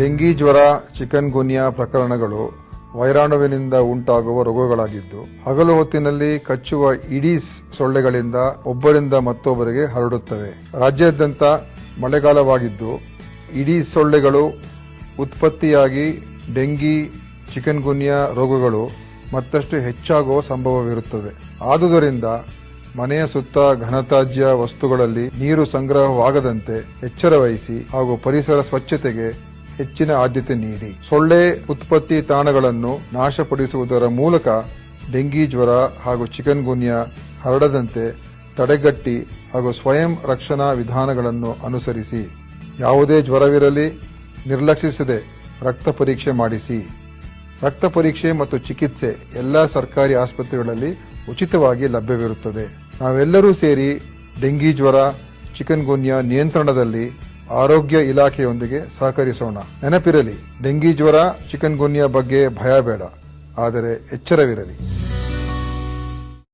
Dengue ಜ್ವರ, chicken ಗುನ್ಯಾ ಪ್ರಕರಣಗಳು ವೈರಾಣುವಿನಿಂದ ಉಂಟಾಗುವ ರೋಗಗಳಾಗಿದ್ದು, ಹಗಲು ಹೊತ್ತಿನಲ್ಲಿ ಕಚ್ಚುವ ಇಡೀಸ್ ಸೊಳ್ಳೆಗಳಿಂದ ಒಬ್ಬರಿಂದ ಮತ್ತೊಬ್ಬರಿಗೆ ಹರಡುತ್ತವೆ. ರಾಜ್ಯಾದ್ಯಂತ ಮಳೆಗಾಲವಾಗಿದ್ದು ಇಡೀ ಸೊಳ್ಳೆಗಳು ಉತ್ಪತ್ತಿಯಾಗಿ ಡೆಂಗಿ, ಚಿಕನ್ ಗುನ್ಯಾ ರೋಗಗಳು ಮತ್ತಷ್ಟು ಹೆಚ್ಚಾಗುವ ಸಂಭವವಿರುತ್ತದೆ. ಆದುದರಿಂದ ಮನೆಯ ಸುತ್ತ ಘನತ್ಯಾಜ್ಯ ವಸ್ತುಗಳಲ್ಲಿ ನೀರು ಸಂಗ್ರಹವಾಗದಂತೆ ಎಚ್ಚರ ವಹಿಸಿ ಹಾಗೂ ಪರಿಸರ ಸ್ವಚ್ಛತೆಗೆ ಹೆಚ್ಚಿನ ಆದ್ಯತೆ ನೀಡಿ. ಸೊಳ್ಳೆ ಉತ್ಪತ್ತಿ ತಾಣಗಳನ್ನು ನಾಶಪಡಿಸುವುದರ ಮೂಲಕ ಡೆಂಗಿ ಜ್ವರ ಹಾಗೂ ಚಿಕನ್ ಗುನ್ಯಾ ಹರಡದಂತೆ ತಡೆಗಟ್ಟಿ ಹಾಗೂ ಸ್ವಯಂ ರಕ್ಷಣಾ ವಿಧಾನಗಳನ್ನು ಅನುಸರಿಸಿ. ಯಾವುದೇ ಜ್ವರವಿರಲಿ, ನಿರ್ಲಕ್ಷಿಸದೆ ರಕ್ತ ಪರೀಕ್ಷೆ ಮಾಡಿಸಿ. ರಕ್ತ ಪರೀಕ್ಷೆ ಮತ್ತು ಚಿಕಿತ್ಸೆ ಎಲ್ಲ ಸರ್ಕಾರಿ ಆಸ್ಪತ್ರೆಗಳಲ್ಲಿ ಉಚಿತವಾಗಿ ಲಭ್ಯವಿರುತ್ತದೆ. ನಾವೆಲ್ಲರೂ ಸೇರಿ ಡೆಂಗಿ ಜ್ವರ, ಚಿಕನ್ ಗುನ್ಯಾ ನಿಯಂತ್ರಣದಲ್ಲಿ ಆರೋಗ್ಯ ಇಲಾಖೆಯೊಂದಿಗೆ ಸಹಕರಿಸೋಣ. ನೆನಪಿರಲಿ ಡೆಂಗಿ ಜ್ವರ ಚಿಕನ್ ಗುನ್ಯಾ ಬಗ್ಗೆ ಭಯ ಬೇಡ. ಆದರೆ ಎಚ್ಚರವಿರಲಿ.